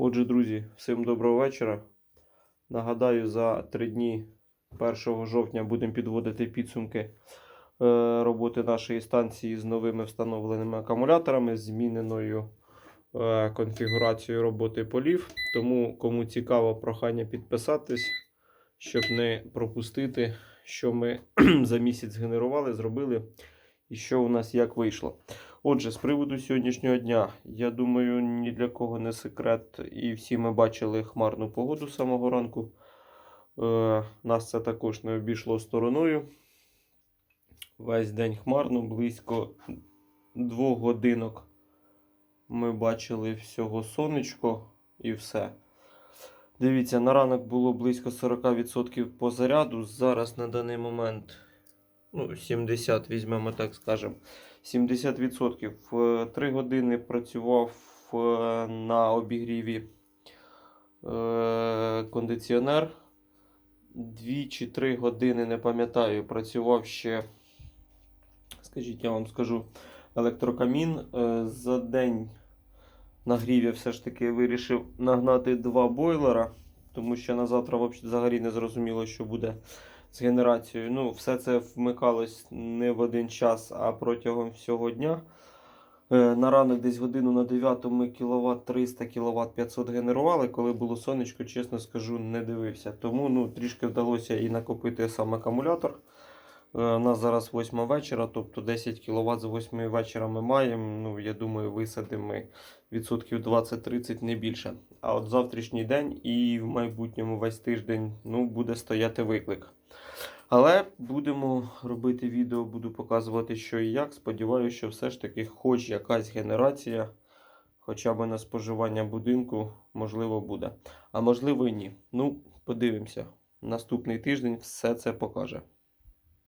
Отже, друзі, всім доброго вечора. Нагадаю, за три дні 1 жовтня будемо підводити підсумки е, роботи нашої станції з новими встановленими акумуляторами, з зміненою е, конфігурацією роботи полів. Тому, кому цікаво, прохання підписатись, щоб не пропустити, що ми за місяць генерували, зробили і що у нас як вийшло. Отже, з приводу сьогоднішнього дня, я думаю, ні для кого не секрет, і всі ми бачили хмарну погоду з самого ранку. Е, нас це також не обійшло стороною. Весь день хмарно, близько двох годинок ми бачили всього сонечко і все. Дивіться, на ранок було близько 40% по заряду. Зараз на даний момент ну, 70, візьмемо так скажемо. 70%. 3 години працював е, на обігріві е, кондиціонер. 2 чи 3 години, не пам'ятаю, працював ще, скажіть, я вам скажу, електрокамін. Е, За день нагрів я все ж таки вирішив нагнати два бойлера, тому що на завтра взагалі не зрозуміло, що буде з генерацією. Ну, все це вмикалось не в один час, а протягом всього дня. Е, На ранок десь годину на 9 ми кВт 300 кВт 500 генерували. Коли було сонечко, чесно скажу, не дивився. Тому ну, трішки вдалося і накопити сам акумулятор. Е, У нас зараз 8 вечора, тобто 10 кВт з 8 вечора ми маємо. Ну, я думаю, висадимо відсотків 20-30 не більше. А от завтрашній день і в майбутньому весь тиждень ну, буде стояти виклик. Але будемо робити відео, буду показувати, що і як. Сподіваюся, що все ж таки хоч якась генерація, хоча б на споживання будинку, можливо, буде. А можливо і ні. Ну, подивимося. Наступний тиждень все це покаже.